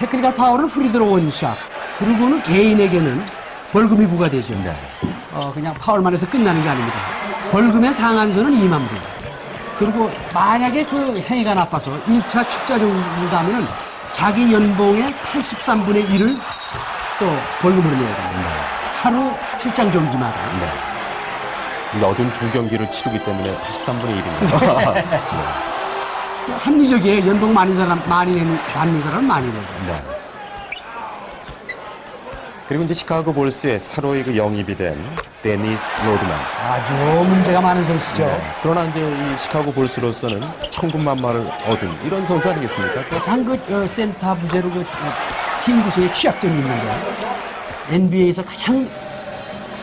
테크니컬 파워는 프리드로 원샷. 그리고는 개인에게는 벌금이 부과되죠. 네. 어, 그냥 파울만 해서 끝나는 게 아닙니다. 벌금의 상한선은 2만 불. 그리고 만약에 그 행위가 나빠서 1차 출자 정지를 하면은 자기 연봉의 83분의 1을 또 벌금으로 내야 됩니다. 하루 출장 정지마다. 네. 82경기를 치르기 때문에 83분의 1입니다. 합리적이에요. 연봉 많이 사람, 많이 내는, 받는 사람은 많이 내고. 네. 그리고 이제 시카고 볼스의 사로이 그 영입이 된 데니스 로드만. 아주 문제가 많은 선수죠. 네. 그러나 이제 이 시카고 볼스로서는 천군만마를 얻은 이런 선수 아니겠습니까? 또 가장 그 어, 센터 부재로 그 어, 팀 구성에 취약점이 있는데 NBA에서 가장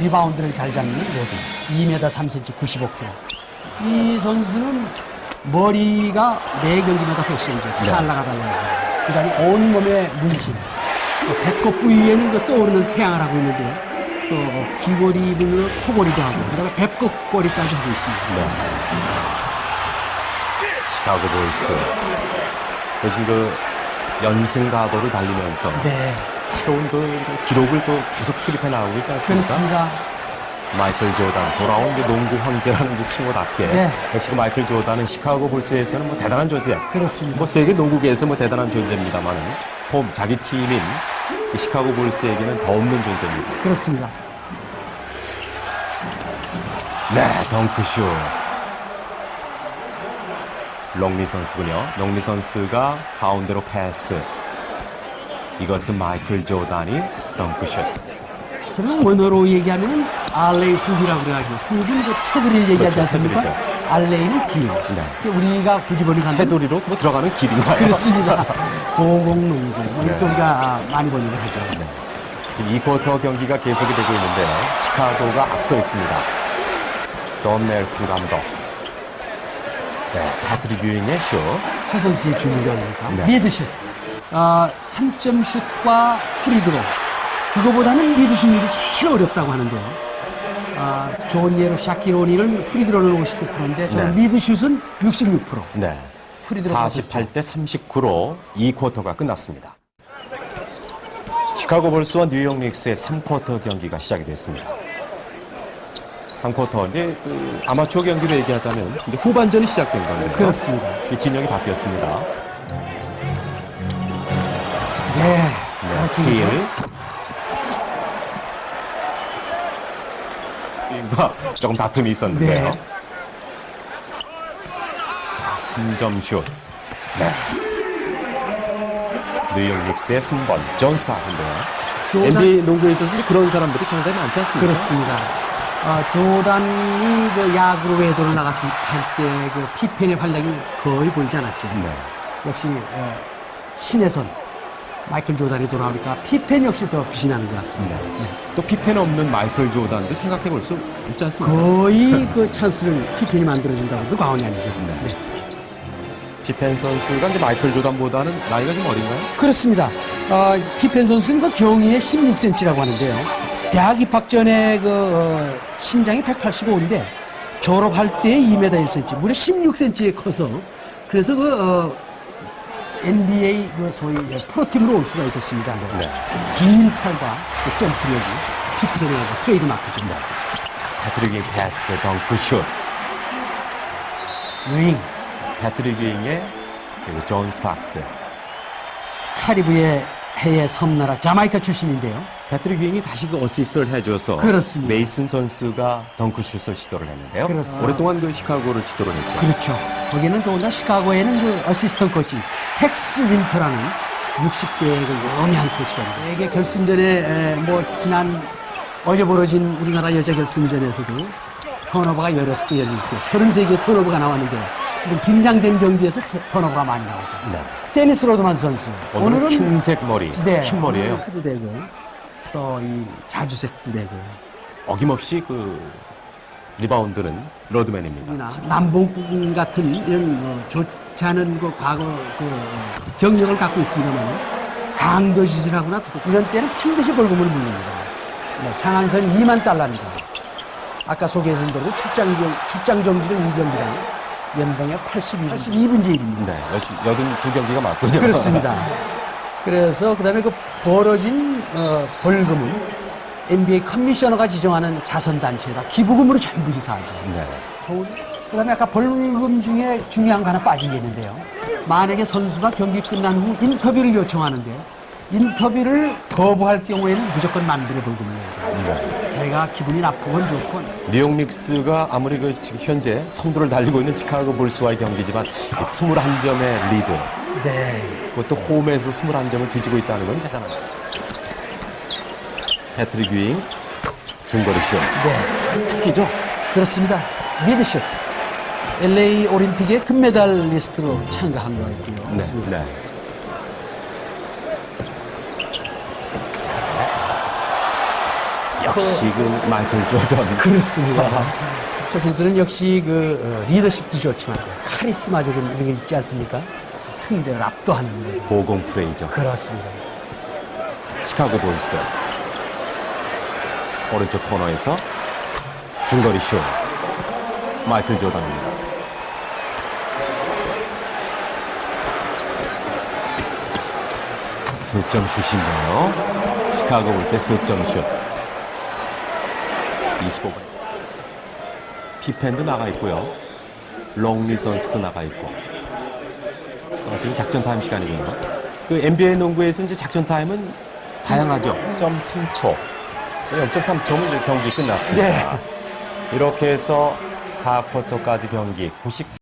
리바운드를 잘 잡는 로드 2m 3cm 95kg 이 선수는 머리가 매 경기마다 패션이죠 네. 칼라가 달라요 그 다음에 온몸에 또 배꼽 부위에는 그 떠오르는 태양을 하고 있는데 또 귀걸이 입으면 코걸이도 하고 그 다음에 배꼽걸이까지 하고 있습니다 네. 시카고 볼스. 요즘 그 연승 가도를 달리면서 네 새로운 그 기록을 또 계속 수립해 나가고 있지 않습니까? 그렇습니다 마이클 조단 돌아온 그 농구 황제라는 그 칭호답게 네. 역시 그 마이클 조단은 시카고 볼스에서는 뭐 대단한 존재. 그렇습니다 뭐 세계 농구계에서 뭐 대단한 존재입니다만은 홈 자기 팀인 이 시카고 볼스에게는 더 없는 존재입니다. 그렇습니다 네, 덩크슛. 롱리 선수군요. 롱리 선수가 가운데로 패스. 이것은 마이클 조단이 덩크슛. 저는 원어로 얘기하면은 알레이 훅이라고 그래가지고 훅은 그 테두리를 얘기하지 그렇죠, 않습니까? 테두리죠. 알레이는 길. 네. 우리가 굳이 번역하면 테두리로 뭐 들어가는 길인가요? 그렇습니다. 고공농구 뭐 이렇게 네. 우리가 많이 번역을 하죠. 지금 2쿼터 경기가 계속이 되고 있는데요. 시카고가 앞서 있습니다. 돈 넬슨 감독. 네, 패트릭 유잉의 슛. 최 선수의 주무경입니까? 네. 미드슛. 아, 3점 슛과 프리드로. 그거보다는 미드슛이 제일 어렵다고 하는데요. 아, 좋은 예로 샤키로니는 프리드로는 59%인데 저는 네. 미드슛은 66%. 네. 프리드로가 48대 39로 2쿼터가 끝났습니다. 시카고 볼스와 뉴욕 닉스의 3쿼터 경기가 시작이 됐습니다. 3쿼터 이제 그 아마추어 경기로 얘기하자면 이제 후반전이 시작된 건데요. 그렇습니다. 이 진영이 바뀌었습니다. 네. 네, 그렇 과 조금 다툼이 있었는데요. 네. 자, 3점 슛. 네. 뉴욕 닉스의 3번 존 스타인데요. 조단- NBA 농구에 있어서 그런 사람들이 상당히 많지 않습니까? 그렇습니다. 아, 조단이 그 야구로 외도를 나갔을 때그 피펜의 활약이 거의 보이지 않았죠. 네. 역시 어, 신의 손 마이클 조단이 돌아오니까 피펜 역시 더 빛이 나는 것 같습니다. 네. 또 피펜 없는 마이클 조단도 생각해 볼 수 있지 않습니까? 거의 그 찬스를 피펜이 만들어준다고 해도 과언이 아니죠. 네. 네. 피펜 선수가 이제 마이클 조단보다는 나이가 좀 어린가요? 그렇습니다. 어, 피펜 선수는 그 경위에 16cm라고 하는데요. 대학 입학 전에 그 어, 신장이 185인데 졸업할 때 2m 1cm, 무려 16cm에 커서 그래서 그 어, NBA 그 소위 프로팀으로 올 수가 있었습니다. 네. 긴 팔과 그 점프력이 피펜의 그 트레이드 마크죠. 패트릭 잉 패스, 덩크 슛. 윙, 패트릭 잉의 그리고 존 스탁스. 카리브의 해의 섬나라 자마이카 출신인데요. 패트릭 윙이 다시 그 어시스트를 해줘서 그렇습니다. 메이슨 선수가 덩크슛을 시도를 했는데요. 그렇습니다. 오랫동안 그 시카고를 지도를 했죠. 그렇죠. 거기는 더군다나 시카고에는 그 어시스턴트 코치 텍스 윈터라는 60대의 그 영리한 코치가 있는데 이게 결승전에 에, 뭐 지난 어제 벌어진 우리나라 여자 결승전에서도 턴오버가 16개 열릴 때 33개의 턴오버가 나왔는데 이런 긴장된 경기에서 터- 턴오버가 많이 나오죠. 네. 데니스 로드만 선수. 오늘은 흰색 머리, 네, 흰 머리예요. 되고 또 이 자주색도 되고 어김없이 그 리바운드는 로드맨입니다. 남봉꾼 같은 이런 뭐 좋지 않은 그 과거 그 어, 경력을 갖고 있습니다만 강도 짓을 하거나 또 이런 때는 반드시 벌금을 물립니다. 뭐 상한선이 2만 달러입니다. 아까 소개해준 대로 출장 경 출장 정지를 1경기당 연봉의 82, 82분의 1입니다. 네, 여든 두 경기가 맞군요. 그렇습니다. 그래서 그다음에 그 벌어진 어, 벌금은 NBA 커미셔너가 지정하는 자선단체에다 기부금으로 전부 이사하죠. 네. 좋은. 그다음에 아까 벌금 중에 중요한 거 하나 빠진 게 있는데요. 만약에 선수가 경기 끝난 후 인터뷰를 요청하는데요. 인터뷰를 거부할 경우에는 무조건 만 불의 벌금을 내야 돼요. 네. 자기가 기분이 나쁘건 좋건 뉴욕 닉스가 아무리 그 현재 선두를 달리고 있는 시카고 불스와의 경기지만 21점의 리드 네. 그것도 홈에서 21점을 뒤지고 있다는 건 대단합니다. 패트릭 윙 중거리 슛 네. 특기죠. 그렇습니다. 미드슛. LA 올림픽의 금메달리스트로 참가한 거였고요. 네. 그렇습니다. 네. 역시 그 마이클 조던 그렇습니다. 저 선수는 역시 그 어, 리더십도 좋지만 카리스마적인 이런 게 있지 않습니까? 상대를 압도하는 거. 보공 플레이죠. 그렇습니다. 시카고 볼스 오른쪽 코너에서 중거리 슛 마이클 조던입니다. 석점 슛인데요. 시카고 볼스의 석점 슛. 25번. 피펜도 나가 있고요. 롱리 선수도 나가 있고. 어, 지금 작전 타임 시간이군요. 그 NBA 농구에서 이제 작전 타임은 다양하죠. 0.3초. 0.3초면 이제 경기 끝났습니다. 네. 이렇게 해서 4쿼터까지 경기 90.